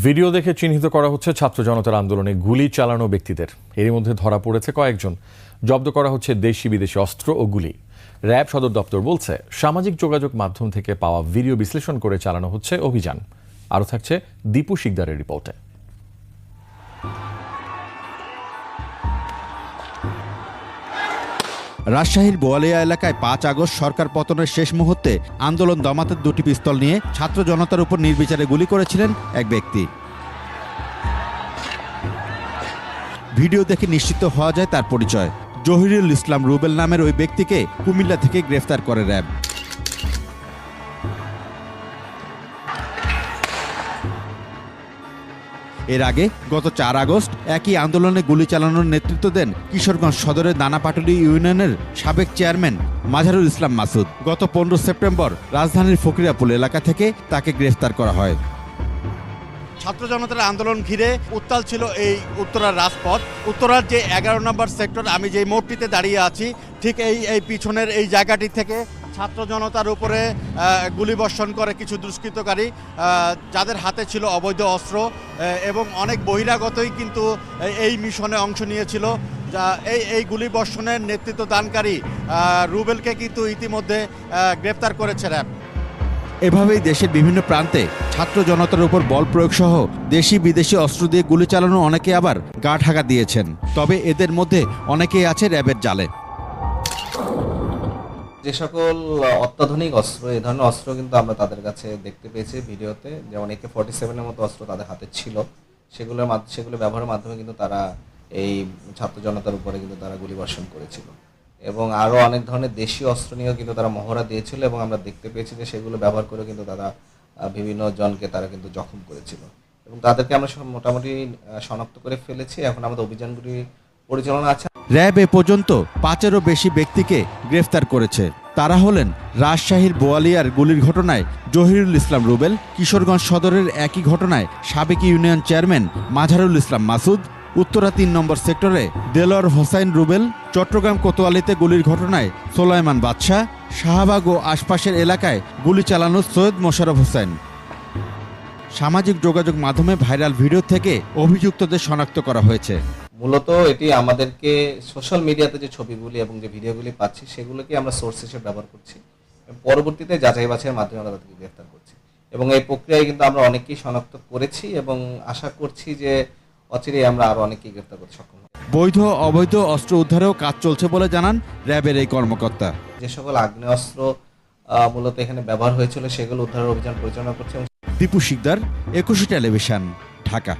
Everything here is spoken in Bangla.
ভিডিও দেখে চিহ্নিত করা হচ্ছে ছাত্র জনতার আন্দোলনে গুলি চালানো ব্যক্তিদের। এরই মধ্যে ধরা পড়েছে কয়েকজন। জব্দ করা হচ্ছে দেশি বিদেশি অস্ত্র ও গুলি। র্যাব সদর দপ্তর বলছে, সামাজিক যোগাযোগ মাধ্যম থেকে পাওয়া ভিডিও বিশ্লেষণ করে চালানো হচ্ছে অভিযান। আরও থাকছে দীপু শিকদারের রিপোর্টে। রাজশাহীর বোয়ালিয়া এলাকায় পাঁচ আগস্ট সরকার পতনের শেষ মুহূর্তে আন্দোলন দমাতে দুটি পিস্তল নিয়ে ছাত্র জনতার উপর নির্বিচারে গুলি করেছিলেন এক ব্যক্তি। ভিডিও দেখে নিশ্চিত হওয়া যায় তার পরিচয়। জহিরুল ইসলাম রুবেল নামের ওই ব্যক্তিকে কুমিল্লা থেকে গ্রেফতার করে র্যাব। এর আগে গত চার আগস্ট একই আন্দোলনে গুলি চালানোর নেতৃত্ব দেন কিশোরগঞ্জ সদরের দানাপাটুলি ইউনিয়নের সাবেক চেয়ারম্যান মাঝারুল ইসলাম মাসুদ। গত পনেরো সেপ্টেম্বর রাজধানীর ফকিরাপুল এলাকা থেকে তাকে গ্রেফতার করা হয়। ছাত্র জনতার আন্দোলন ঘিরে উত্তাল ছিল এই উত্তরার রাজপথ। উত্তরার যে এগারো নম্বর সেক্টর, আমি যে মোড়টিতে দাঁড়িয়ে আছি, ঠিক এই এই পিছনের এই জায়গাটি থেকে ছাত্র জনতার উপরে গুলিবর্ষণ করে কিছু দুষ্কৃতকারী যাদের হাতে ছিল অবৈধ অস্ত্র এবং অনেক বহিরাগতই কিন্তু এই- মিশনে অংশ নিয়েছিল। যা এই এই গুলিবর্ষণের নেতৃত্ব দানকারী রুবেলকে কিন্তু ইতিমধ্যে গ্রেপ্তার করেছে র্যাব। এভাবেই দেশের বিভিন্ন প্রান্তে ছাত্র জনতার উপর বল প্রয়োগ সহ দেশি বিদেশি অস্ত্র দিয়ে গুলি চালানো অনেকে আবার গা ঢাকা দিয়েছেন। তবে এদের মধ্যে অনেকেই আছে র্যাবের জালে। যে সকল অত্যাধুনিক অস্ত্র এই ধরনের অস্ত্র কিন্তু আমরা তাদের কাছে দেখতে পেয়েছি ভিডিওতে। যেমন একে ফর্টি সেভেনের মতো অস্ত্র তাদের হাতে ছিল। সেগুলোর মাধ্যমে সেগুলো ব্যবহারের মাধ্যমে কিন্তু তারা এই ছাত্র জনতার উপরে কিন্তু তারা গুলিবর্ষণ করেছিল। এবং আরও অনেক ধরনের দেশীয় অস্ত্র নিয়েও কিন্তু তারা মহড়া দিয়েছিল এবং আমরা দেখতে পেয়েছি যে সেগুলো ব্যবহার করে কিন্তু তারা বিভিন্ন জনকে তারা কিন্তু জখম করেছিল। এবং তাদেরকে আমরা মোটামুটি শনাক্ত করে ফেলেছি। এখন আমাদের অভিযানগুলি পরিচালনা আছে। র্যাব এ পর্যন্ত পাঁচেরও বেশি ব্যক্তিকে গ্রেফতার করেছে। তারা হলেন রাজশাহীর বোয়ালিয়ার গুলির ঘটনায় জহিরুল ইসলাম রুবেল, কিশোরগঞ্জ সদরের একই ঘটনায় সাবেক ইউনিয়ন চেয়ারম্যান মাঝারুল ইসলাম মাসুদ, উত্তরা তিন নম্বর সেক্টরে দেলোয়ার হোসাইন রুবেল, চট্টগ্রাম কোতোয়ালিতে গুলির ঘটনায় সোলাইমান বাদশাহ, শাহবাগ ও আশপাশের এলাকায় গুলি চালানো সৈয়দ মোশারফ হোসেন। সামাজিক যোগাযোগ মাধ্যমে ভাইরাল ভিডিও থেকে অভিযুক্তদের শনাক্ত করা হয়েছে। মূলত এটি আমাদেরকে সোশ্যাল মিডিয়াতে যে ছবিগুলি এবং যে ভিডিওগুলি পাচ্ছি সেগুলোকে আমরা সোর্স হিসেবে ব্যবহার করছি। পরবর্তীতে যাচাই বাছাইয়ের মাধ্যমে আমরা তাদেরকে গ্রেফতার করছি। এবং এই প্রক্রিয়ায় কিন্তু আমরা অনেকেই শনাক্ত করেছি এবং আশা করছি যে অচিরেই আমরা আরও অনেকেই গ্রেফতার করতে সক্ষম বৈধ অবৈধ অস্ত্র উদ্ধারেও কাজ চলছে বলে জানান র্যাবের এই কর্মকর্তা। যে সকল আগ্নেয়াস্ত্র মূলত এখানে ব্যবহার হয়েছিল সেগুলো উদ্ধারের অভিযান পরিচালনা করছে এবং দীপু শিকদার একুশে টেলিভিশন ঢাকা।